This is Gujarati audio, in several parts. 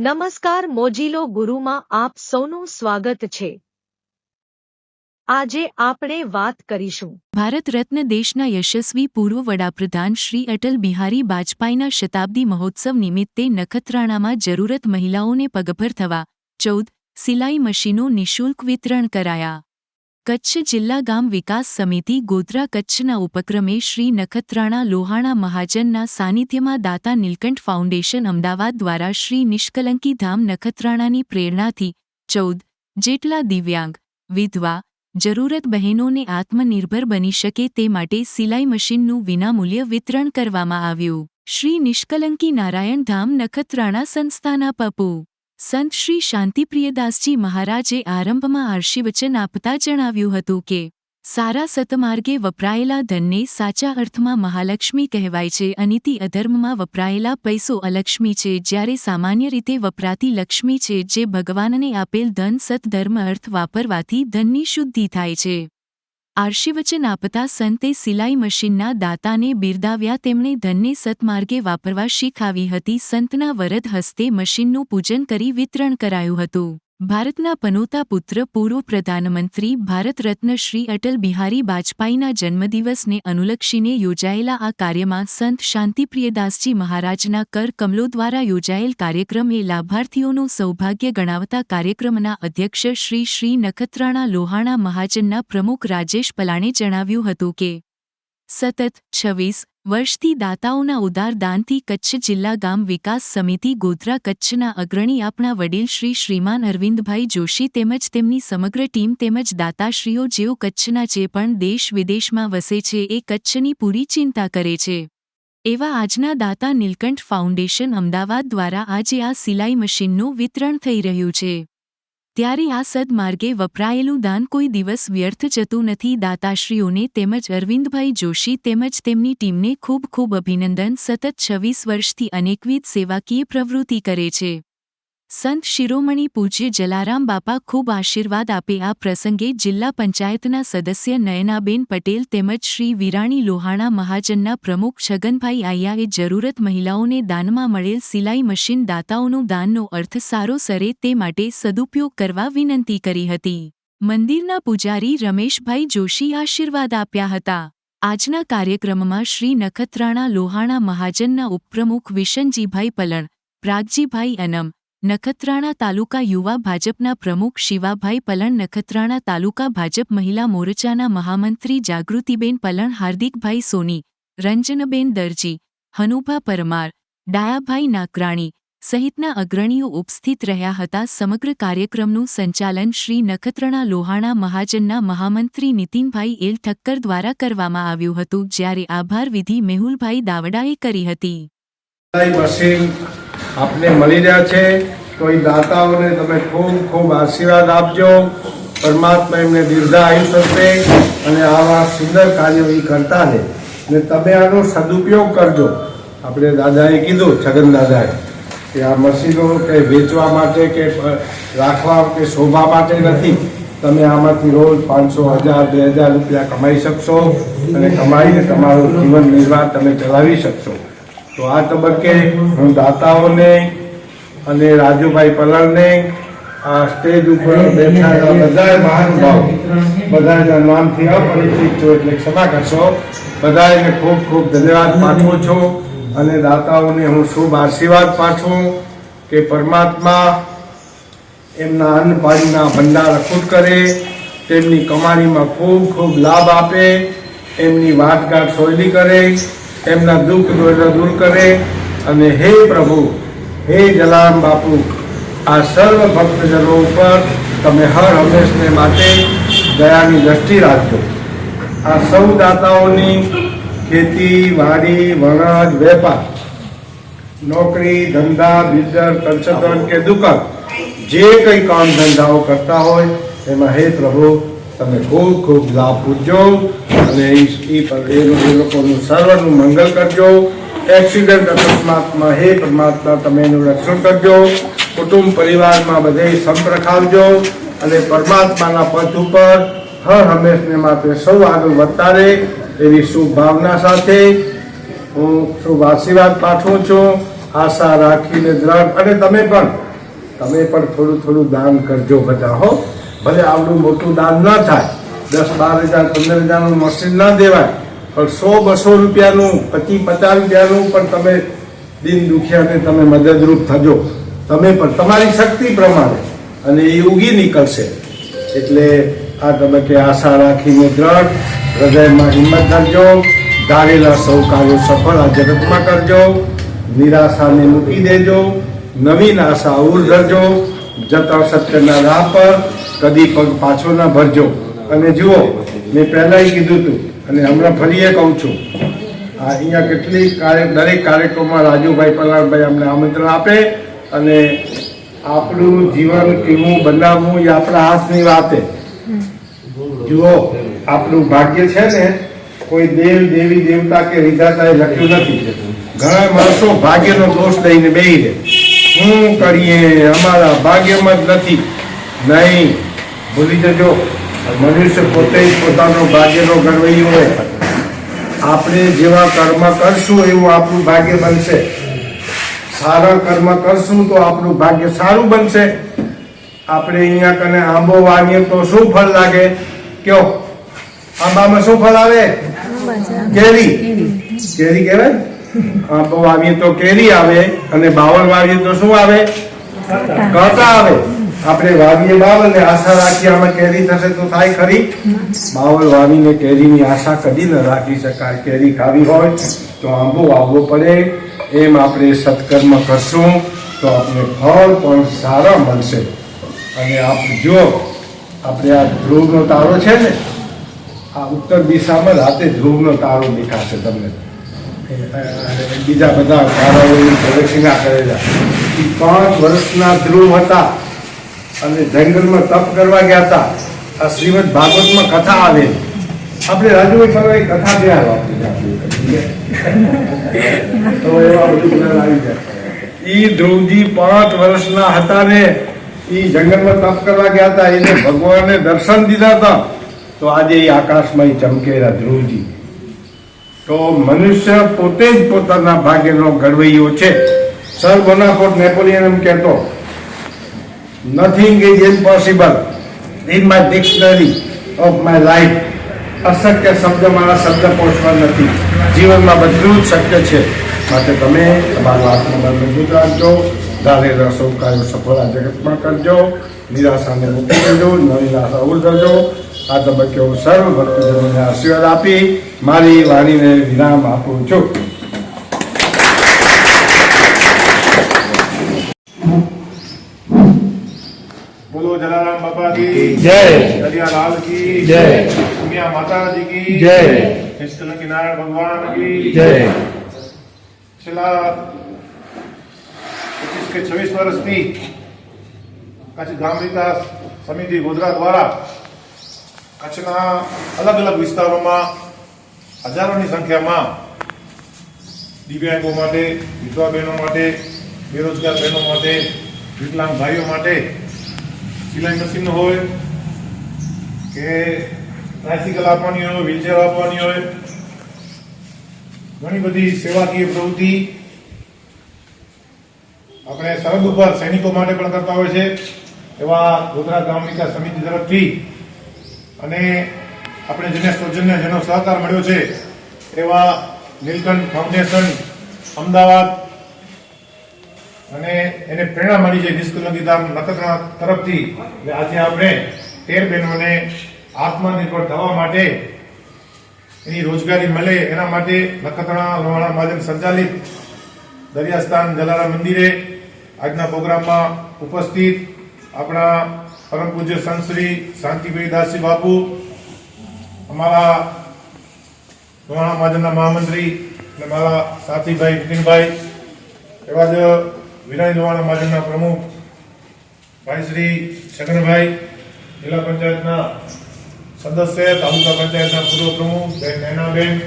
નમસ્કાર મોજીલો ગુરુમાં આપ સૌનું સ્વાગત છે આજે આપણે વાત કરીશું ભારત રત્ન દેશના યશસ્વી પૂર્વ વડાપ્રધાન શ્રી અટલ બિહારી વાજપેયીના શતાબ્દી મહોત્સવ નિમિત્તે નખત્રાણામાં જરૂરત મહિલાઓને પગભર થવા ચૌદ સિલાઈ મશીનો નિઃશુલ્ક વિતરણ કરાયા. કચ્છ જિલ્લા ગામ વિકાસ સમિતિ ગોધરા કચ્છના ઉપક્રમે શ્રી નખત્રાણા લોહાણા મહાજનના સાનિધ્યમાં દાતા નીલકંઠ ફાઉન્ડેશન અમદાવાદ દ્વારા શ્રી નિષ્કલંકી ધામ નખત્રાણાની પ્રેરણાથી ચૌદ જેટલા દિવ્યાંગ, વિધવા જરૂરત બહેનોને આત્મનિર્ભર બની શકે તે માટે સિલાઈ મશીનનું વિનામૂલ્ય વિતરણ કરવામાં આવ્યું. શ્રી નિષ્કલંકી નારાયણ ધામ નખત્રાણા સંસ્થાના પપુ સંત શ્રી શાંતિપ્રિયદાસજી મહારાજે આરંભમાં આર્શીવચન આપતા જણાવ્યું હતું કે, સારા સતમાર્ગે વપરાયેલા ધનને સાચા અર્થમાં મહાલક્ષ્મી કહેવાય છે અનિતિ અધર્મમાં વપરાયેલા પૈસો અલક્ષ્મી છે. જ્યારે સામાન્ય રીતે વપરાતી લક્ષ્મી છે જે ભગવાનને આપેલ ધન સતધર્મ અર્થ વાપરવાથી ધનની શુદ્ધિ થાય છે. આશીવચન આપતા સંતે સિલાઈ મશીનના દાતાને બિરદાવ્યા તેમણે ધનને સતમાર્ગે વાપરવા શીખાવી હતી. સંતના વરદ હસ્તે મશીનનું પૂજન કરી વિતરણ કરાયું હતું. ભારતના પનોતા પુત્ર, પૂર્વ પ્રધાનમંત્રી, ભારત રત્ન શ્રી અટલ બિહારી વાજપેયીના જન્મદિવસને અનુલક્ષીને યોજાયેલા આ કાર્યમાં સંત શાંતિપ્રિયદાસજી મહારાજના કર કમલો દ્વારા યોજાયેલ કાર્યક્રમ લાભાર્થીઓનું સૌભાગ્ય ગણાવતા કાર્યક્રમના અધ્યક્ષ શ્રી શ્રી નખત્રાણા લોહાણા મહાજનના પ્રમુખ રાજેશ પલાણે જણાવ્યું હતું કે સતત છવ્વીસ વર્ષથી દાતાઓના ઉદાર દાનથી કચ્છ જિલ્લા ગામ વિકાસ સમિતિ ગોધરા કચ્છના અગ્રણી આપણા વડીલ શ્રી શ્રીમાન અરવિંદભાઈ જોશી તેમજ તેમની સમગ્ર ટીમ તેમજ દાતાશ્રીઓ જેઓ કચ્છના જે પણ દેશ વિદેશમાં વસે છે એ કચ્છની પૂરી ચિંતા કરે છે. એવા આજના દાતા નીલકંઠ ફાઉન્ડેશન અમદાવાદ દ્વારા આજે આ સિલાઈ મશીનનું વિતરણ થઈ રહ્યું છે. ત્યારે આ સદમાર્ગે વપરાયેલું દાન કોઈ દિવસ વ્યર્થ જતું નથી. દાતાશ્રીઓને તેમજ અરવિંદભાઈ જોશી તેમજ તેમની ટીમને ખૂબ ખૂબ અભિનંદન. સતત છવ્વીસ વર્ષથી અનેકવિધ સેવાકીય પ્રવૃત્તિ કરે છે. સંત શિરોમણી પૂજ્ય જલારામ બાપા ખૂબ આશીર્વાદ આપે આ પ્રસંગે જિલ્લા પંચાયતના સદસ્ય નયનાબેન પટેલ તેમજ શ્રી વિરાણી લોહાણા મહાજનના પ્રમુખ છગનભાઈ આયાએ જરૂરત મહિલાઓને દાનમાં મળેલ સિલાઈ મશીન દાતાઓનું દાનનો અર્થ સારો સરે તે માટે સદુપયોગ કરવા વિનંતી કરી હતી. મંદિરના પૂજારી રમેશભાઈ જોશી આશીર્વાદ આપ્યા હતા. આજના કાર્યક્રમમાં શ્રી નખત્રાણા લોહાણા મહાજનના ઉપપ્રમુખ વિશનજીભાઈ પલણ, પ્રાગજીભાઈ અનમ નખત્રાણા તાલુકા યુવા ભાજપના પ્રમુખ શિવાભાઈ પલણ, નખત્રાણા તાલુકા ભાજપ મહિલા મોરચાના મહામંત્રી જાગૃતિબેન પલણ, હાર્દિકભાઈ સોની, રંજનબેન દરજી, હનુભા પરમાર, ડાયાભાઈ નાકરાણી સહિતના અગ્રણીઓ ઉપસ્થિત રહ્યા હતા. સમગ્ર કાર્યક્રમનું સંચાલન શ્રી નખત્રાણા લોહાણા મહાજનના મહામંત્રી નીતિનભાઈ એલ ઠક્કર દ્વારા કરવામાં આવ્યું હતું, જ્યારે આભાર વિધિ મેહુલભાઈ દાવડાએ કરી હતી. આપને મળી રહ્યા છે. તો એ દાતાઓને તમે ખૂબ ખૂબ આશીર્વાદ આપજો. પરમાત્મા એમને દીર્ઘાયુ થશે અને આવા સુંદર કાર્યો એ કરતા રહે. ને તમે આનો સદુપયોગ કરજો. આપણે દાદાએ કીધું, છગન દાદાએ, કે આ મશીનો કે વેચવા માટે કે રાખવા કે શોભા માટે નથી. તમે આમાંથી રોજ પાંચસો હજાર, બે હજાર રૂપિયા કમાઈ શકશો અને કમાઈને તમારું જીવન નિર્વાહ તમે ચલાવી શકશો. તો આ તબક્કે હું દાતાઓને અને રાજુભાઈ પલણને આ સ્ટેજ ઉપર બેઠા બધા મહાનુભાવ બધાના નામથી અપરિચિત છો એટલે ક્ષમા કરશો. બધાને ખૂબ ખૂબ ધન્યવાદ પાઠવું છું અને દાતાઓને હું શુભ આશીર્વાદ પાઠવું કે પરમાત્મા એમના અન્ન પાણીના ભંડાર અખૂટ કરે, તેમની કમાણીમાં ખૂબ ખૂબ લાભ આપે, એમની વાટઘાટ સોયલી કરે એમના દુઃખ દૂર કરે અને હે પ્રભુ, હે જલારામ બાપુ, આ સર્વ ભક્તજનો ઉપર તમે હર હંમેશને માટે દયાની દ્રષ્ટિ રાખજો. આ સૌ દાતાઓની ખેતી, વાડી, વણજ, વેપાર, નોકરી, ધંધા બિલ્ડર કન્સલ્ટન્ટ કે દુકાન, જે કંઈ કામ ધંધાઓ કરતા હોય, એમાં હે પ્રભુ, તમે ખૂબ ખૂબ લાભ પૂજજો. અને એ એ લોકોનું સર્વનું મંગલ કરજો. એક્સિડન્ટ અકસ્માતમાં હે પરમાત્મા, તમે એનું રક્ષણ કરજો. કુટુંબ પરિવારમાં બધે સંપ્રખાવજો અને પરમાત્માના પથ ઉપર હર હંમેશને માટે સૌ આગળ વધતા રહે એવી શુભ ભાવના સાથે હું શુભ આશીર્વાદ પાઠવું છું. આશા રાખીને દ્રઢ, અને તમે પણ તમે પણ થોડું થોડું દાન કરજો બધા, હો. ભલે આવડું મોટું દાન ન થાય દસ, બાર હજાર, પંદર હજારનું મશીન ન દેવાય, પણ સો, બસો રૂપિયાનું પચીસ પચાસ રૂપિયાનું પણ તમે દિન દુખિયાને તમે મદદરૂપ થજો. તમે પણ, તમારી શક્તિ પ્રમાણે. અને એ ઉગી નીકળશે. એટલે આ તબક્કે આશા રાખીને દ્રઢ હૃદયમાં હિંમત કરજો. ધારેલા સૌ કાર્યો સફળ આ જગતમાં કરજો. નિરાશાને મૂકી દેજો. નવીન આશા ઉર ધરજો જતા સત્યના રાહ પર કદી પગ પાછો ના ભરજો. અને જુઓ, મેં પહેલાંય કીધું હતું, અને હમણાં ફરી એ કહું છું. આ અહીંયા કેટલી કાર્ય, દરેક કાર્યક્રમમાં રાજુભાઈ પલાણભાઈ અમને આમંત્રણ આપે, અને આપણું જીવન કેવું બનાવવું એ આપણા હાથની વાત જુઓ, આપણું ભાગ્ય છે ને, કોઈ દેવ, દેવી, દેવતા કે વિધાતાએ લખ્યું નથી. ઘણા માણસો ભાગ્યનો દોષ લઈને બેહી રહે શું કરીએ? અમારા ભાગ્યમાં જ નથી. નહીં, ભૂલી જજો. મનુષ્ય પોતે જ પોતાનો ભાગ્યનો ગણવૈયો હોય. આપણે જેવા કર્મ કરશું એવું આપણું ભાગ્ય બનશે. સારા કર્મ કરશું તો આપણું ભાગ્ય સારું બનશે. આપણે અહીંયા કને આંબો વાવીએ તો શું ફળ લાગે? કયો? આંબામાં શું ફળ આવે? કેરી. કેરી કહેવાય? આંબો વાવીએ તો કેરી આવે અને બાવળ વાવીએ તો શું આવે? કટા આવે. આપણે વાવીએ બાવલ ને આશા રાખીએ આમાં કેરી થશે તો થાય ખરી. બાવલ વાવીને કેરીની આશા કદી ન રાખી શકાય. કેરી ખાવી હોય તો આંબો વાવવો પડે. એમ આપણે સત્કર્મ કરશું તો આપણે ફળ પણ સારા મળશે. અને આપ જો, આપણે આ ધ્રુવનો તારો છે ને, આ ઉત્તર દિશામાં રાતે ધ્રુવનો તારો દેખાશે તમને. બીજા બધા તારાઓની પ્રદક્ષિણા કરેલા એ પાંચ વર્ષના ધ્રુવ હતા. અને જંગલમાં તપ કરવા ગયા હતા. આ શ્રીમદ ભાગવતમાં કથા આવે. આપણે રાજુભાઈ ફરવા કથા ત્યાં તો એવા બધું આવી જાય. ઈ ધ્રુવજી પાંચ વર્ષના હતા ને, ઈ જંગલમાં તપ કરવા ગયા હતા. એને ભગવાને દર્શન દીધા હતા. તો આજે એ આકાશમાં એ ચમકેલા ધ્રુવજી. તો મનુષ્ય પોતે જ પોતાના ભાગ્યનો ઘડવૈયો છે. સર બોનાફોર્ટ નેપોલિયન એમ કહેતો. Nothing is impossible in my dictionary of my life અશક્ય શબ્દ મારા શબ્દકોશમાં નથી. જીવનમાં બધું જ શક્ય છે. માટે તમે તમારું આત્મબળ મજબૂત રાખજો. ધારે રસો કાર્યો સફળ આ જગતમાં કરજો. નિરાશાને મૂકી દેજો નવી આશા ઉર કરજો આ તબક્કે હું સર્વ ભક્તજનોને આશીર્વાદ આપી મારી વાણીને વિરામ આપું છું. की जय दरिया लाल की जय दुनिया माता जी की जय નિષ્કલંકી નારાયણ ભગવાન की जय છેલ્લા પચીસ કે છવ્વીસ વર્ષથી કચ્છ ગ્રામ વિકાસ સમિતિ ગોધરા દ્વારા કચ્છના અલગ અલગ વિસ્તારોમાં હજારોની સંખ્યામાં દિવ્યાંગો માટે વિધવા બહેનો માટે બેરોજગાર બહેનો માટે વિકલાંગ ભાઈઓ માટે સિલાઈ મશીન હોય કે ટ્રાયસિકલ આપવાની હોય વ્હીલચેર આપવાની હોય, ઘણી બધી સેવાકીય પ્રવૃત્તિ આપણે સરહદ ઉપર સૈનિકો માટે પણ કરતા હોય છે, એવા ગોધરા ગ્રામ વિકાસ સમિતિ તરફથી. અને આપણે જેને સૌજન્ય જેનો સહકાર મળ્યો છે, એવા નીલકંઠ ફાઉન્ડેશન, અમદાવાદ અને એને પ્રેરણા મળી છે નિષ્કલંકિતા નખત્રા તરફથી આજે આપણે તેર બહેનોને આત્મનિર્ભર થવા માટે એની રોજગારી મળે એના માટે નખત્રાણા લોહાણા મહાજન સંચાલિત દરિયાસ્થાન જલારા મંદિરે આજના પ્રોગ્રામમાં ઉપસ્થિત આપણા પરમ પૂજ્ય સંત શ્રી શાંતિભાઈ દાસજી બાપુ, અમારા લોહાણા મહાજનના મહામંત્રી અને મારા સાથીભાઈ નીતિનભાઈ, એવા જ વિરાય લોહાણા મહાજનના પ્રમુખ ભાઈ શ્રી છગનભાઈ જિલ્લા પંચાયતના સદસ્ય, તાલુકા પંચાયતના પૂર્વ પ્રમુખ બેન નૈનાબેન,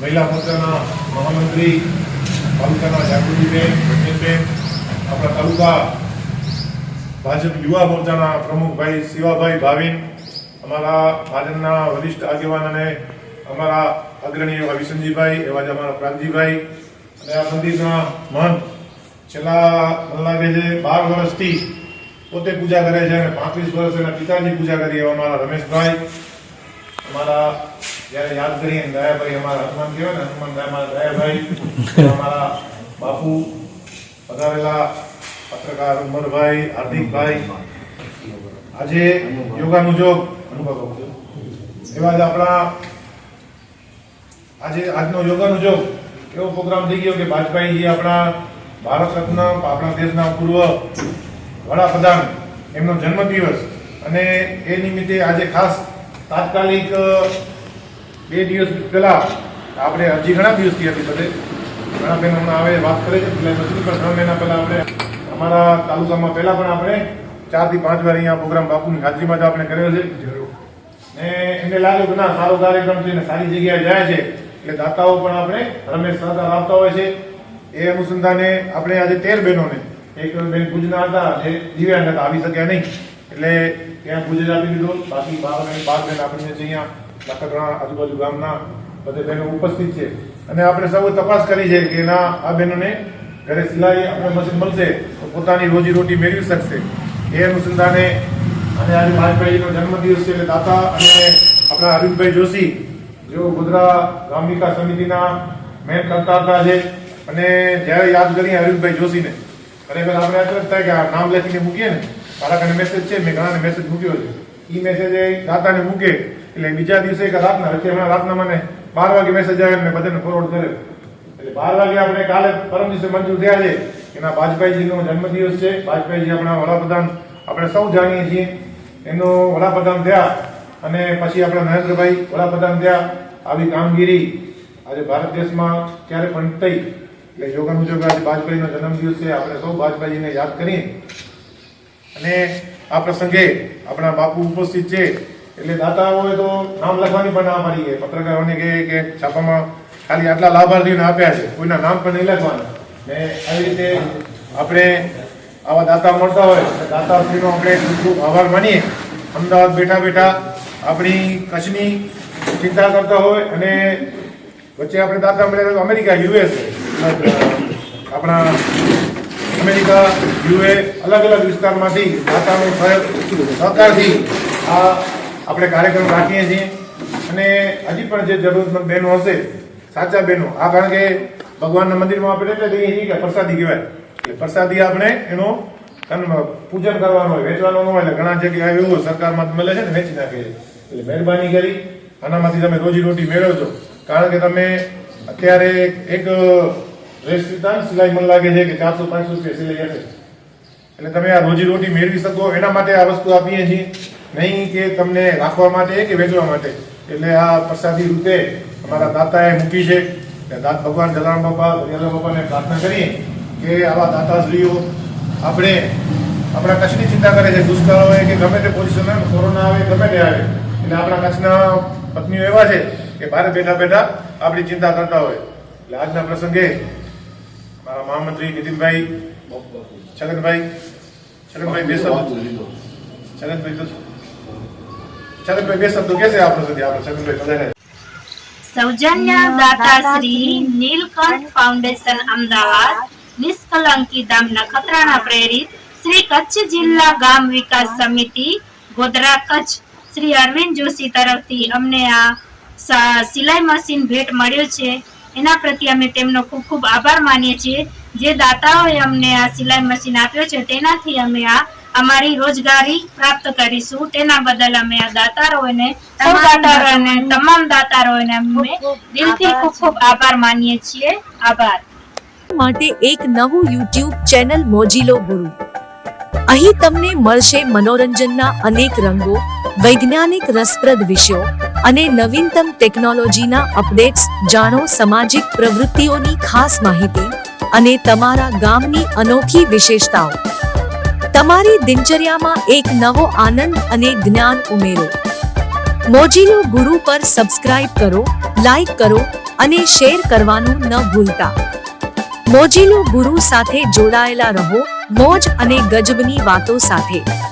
મહિલા મોરચાના મહામંત્રી, તાલુકાના જાગૃતિબેન રંજનબેન આપણા તાલુકા ભાજપ યુવા મોરચાના પ્રમુખભાઈ શિવાભાઈ ભાવિન, અમારા ભાજપના વરિષ્ઠ આગેવાન અને અમારા અગ્રણી એવા વિસનજીભાઈ એવા જ અમારા પ્રાગજીભાઈ અને આ મંદિરના મહંત છેલ્લા મને લાગે છે બાર વર્ષથી પોતે પૂજા કરે છે અને પાંત્રીસ વર્ષ એના પિતાજી પૂજા કરી એવા અમારા રમેશભાઈ. અમારા જ્યારે યાદ કરીએ દયાભાઈ અમારા હનુમાન કહેવાય ને, હનુમાન દયા અમારા દયાભાઈ. અમારા બાપુ પધારેલા પત્રકાર ઉમરભાઈ, હાર્દિકભાઈ. આજે યોગાનું જોગ એવા જ આપણા આજે આજનો યોગાનું જોગ એવો પ્રોગ્રામ થઈ ગયો કે વાજપેયીજી આપણા ભારત રત્ન, આપણા દેશના પૂર્વ વડાપ્રધાન, એમનો જન્મદિવસ. અને એ નિમિત્તે આજે ખાસ તાત્કાલિક બે દિવસ પહેલા આપણે હજી ઘણા દિવસથી હતી બધે ઘણા બહેનો આવે વાત કરે છે, એટલે નથી પણ ત્રણ મહિના પહેલા આપણે અમારા તાલુકામાં પહેલા પણ આપણે ચારથી પાંચ વાર અહીંયા પ્રોગ્રામ બાપુની હાજરીમાં જ આપણે કર્યો છે ને એમને લાગ્યું કે ના, સારો કાર્યક્રમ છે ને સારી જગ્યાએ જાય છે. એટલે દાતાઓ પણ આપણે રમેશ સહકાર આપતા હોય છે. એ અનુસંધાને આપણે આજે તેર બહેનોને, એક બેન ભુજના હતા, જે દિવ્યાંગ હતા, આવી શક્યા નહીં. એટલે ત્યાં ભુજ જ આપી દીધો. બાકી બાર બેન બાર બેન આપણને છે અહીંયા નખત્રાણા આજુબાજુ ગામના બધે બહેનો ઉપસ્થિત છે. અને આપણે સૌ તપાસ કરી છે કે ના, આ બહેનોને ઘરે સિલાઈ આપણે મશીન મળશે તો પોતાની રોજી રોટી મેળવી શકશે. એ અનુસંધાને અને આજે વાજપેયીનો જન્મદિવસ છે એટલે દાતા અને આપણા હરીફભાઈ જોશી જેઓ ગોધરા ગ્રામ વિકાસ સમિતિના મેન કરતા હતા છે અને જ્યારે યાદ કરીએ હરીશભાઈ જોશીને. ખરેખર આપણે જ થાય કે આ નામ લખીને મૂકીએ ને મારા મેસેજ છે, મેં ઘણાને મેસેજ મૂક્યો છે. એ મેસેજ એ દાતાને મૂકે, એટલે બીજા દિવસે કે રાતના વચ્ચે હમણાં રાતના મને બાર વાગે મેસેજ આવે મેં બધાને ફોરવર્ડ કર્યો. એટલે બાર વાગે આપણે કાલે પરમ દિવસે મંજૂર થયા છે એના વાજપેયીજીનો જન્મદિવસ છે. વાજપેયીજી આપણા વડાપ્રધાન, આપણે સૌ જાણીએ છીએ. એનો વડાપ્રધાન થયા અને પછી આપણા નરેન્દ્રભાઈ વડાપ્રધાન થયા. આવી કામગીરી આજે ભારત દેશમાં ક્યારે પણ થઈ, એટલે યોગા મુજબ આજે વાજપેયીનો જન્મદિવસ છે. આપણે સૌ વાજપેયીને યાદ કરીએ અને આ પ્રસંગે આપણા બાપુ ઉપસ્થિત છે. એટલે દાતાઓએ તો નામ લખવાની પણ ના પાડી પત્રકારોને કહે કે છાપામાં ખાલી આટલા લાભાર્થીઓને આપ્યા છે. કોઈના નામ પણ નહીં લખવાના. ને આવી રીતે આપણે આવા દાતા મળતા હોય દાતાશ્રીનો આપણે ખૂબ ખૂબ આભાર માનીએ. અમદાવાદ બેઠા બેઠા આપણી કચ્છની ચિંતા કરતા હોય અને વચ્ચે આપણે દાખલા મળ્યા અમેરિકા, યુએસ. આપણા અમેરિકા, યુએ અલગ અલગ વિસ્તારમાંથી દાતાનો સહકારથી આ આપણે કાર્યક્રમ રાખીએ છીએ. અને હજી પણ જે જરૂરતમંદ બહેનો હશે, સાચા બહેનો, આ કારણ કે ભગવાનના મંદિરમાં આપણે એટલે જઈએ છીએ કે પ્રસાદી કહેવાય. એટલે પ્રસાદી આપણે એનો પૂજન કરવાનું હોય, વેચવાનું હોય, એટલે ઘણા જગ્યાએ એવું સરકારમાં મળે છે ને વેચી નાખે એટલે મહેરબાની કરી આનામાંથી તમે રોજી રોટી મેળવજો. કારણ કે તમે અત્યારે એક ડ્રેસ સીતા સિલાઈ મને લાગે છે કે ચારસો પાંચસો રૂપિયા સિલાઈ હશે. એટલે તમે આ રોજી રોટી મેળવી શકો. એના માટે આ વસ્તુ આપીએ છીએ. નહીં કે તમને રાખવા માટે કે વેચવા માટે. એટલે આ પ્રસાદી રૂપે અમારા દાતાએ મૂકી છે. દાંત ભગવાન જલારામ બાપા દરિયાલા બાપાને પ્રાર્થના કરીએ કે આવા દાતાશ્રીઓ આપણે આપણા કચ્છની ચિંતા કરે છે. દુષ્કાળ હોય કે ગમે તે પોઝિશન હોય કોરોના આવે, ગમે તે આવે. એટલે આપણા કચ્છના પત્નીઓ એવા છે કે બહાર બેઠા બેઠા આપણી ચિંતા કરતા હોય. એટલે આજના પ્રસંગે મારા મહામંત્રી નીતિનભાઈ, છગનભાઈ છગનભાઈ બે છગનભાઈ તો દાતાશ્રી નીલકંઠ ફાઉન્ડેશન અમદાવાદ, નિષ્કલંકી ધામ નખત્રાણા પ્રેરિત શ્રી કચ્છ જિલ્લા ગામ વિકાસ સમિતિ, ગોધરા કચ્છ. શ્રી અરવિંદ જોશી તરફથી અમને આ સિલાઈ મશીન ભેટ મળ્યો છે. એના પ્રત્યે અમે તેમનો ખૂબ ખૂબ આભાર માનીએ છીએ. જે દાતાઓએ અમને આ સિલાઈ મશીન આપ્યો છે તેનાથી અમે આ અમારી રોજગારી પ્રાપ્ત કરીશું. તેના બદલ અમે આ દાતારોને સૌ દાતારોને તમામ દાતારોને અમે દિલથી ખૂબ ખૂબ આભાર માનીએ છીએ. આભાર. માટે એક નવું યુટ્યુબ ચેનલ મોજીલો ગુરુ. અહીં તમને મળશે મનોરંજનના અનેક રંગો, વૈજ્ઞાનિક રસપ્રદ વિષયો અને નવીનતમ ટેકનોલોજીના અપડેટ્સ, જાણો સામાજિક પ્રવૃત્તિઓની ખાસ માહિતી અને તમારા ગામની અનોખી વિશેષતાઓ. તમારી દિનચર્યામાં એક નવો આનંદ અને જ્ઞાન ઉમેરો. મોજીલો ગુરુ પર સબસ્ક્રાઇબ કરો લાઈક કરો અને શેર કરવાનું ન ભૂલતા. મોજીલો ગુરુ સાથે જોડાયેલા રહો મોજ અને ગજબની વાતો સાથે.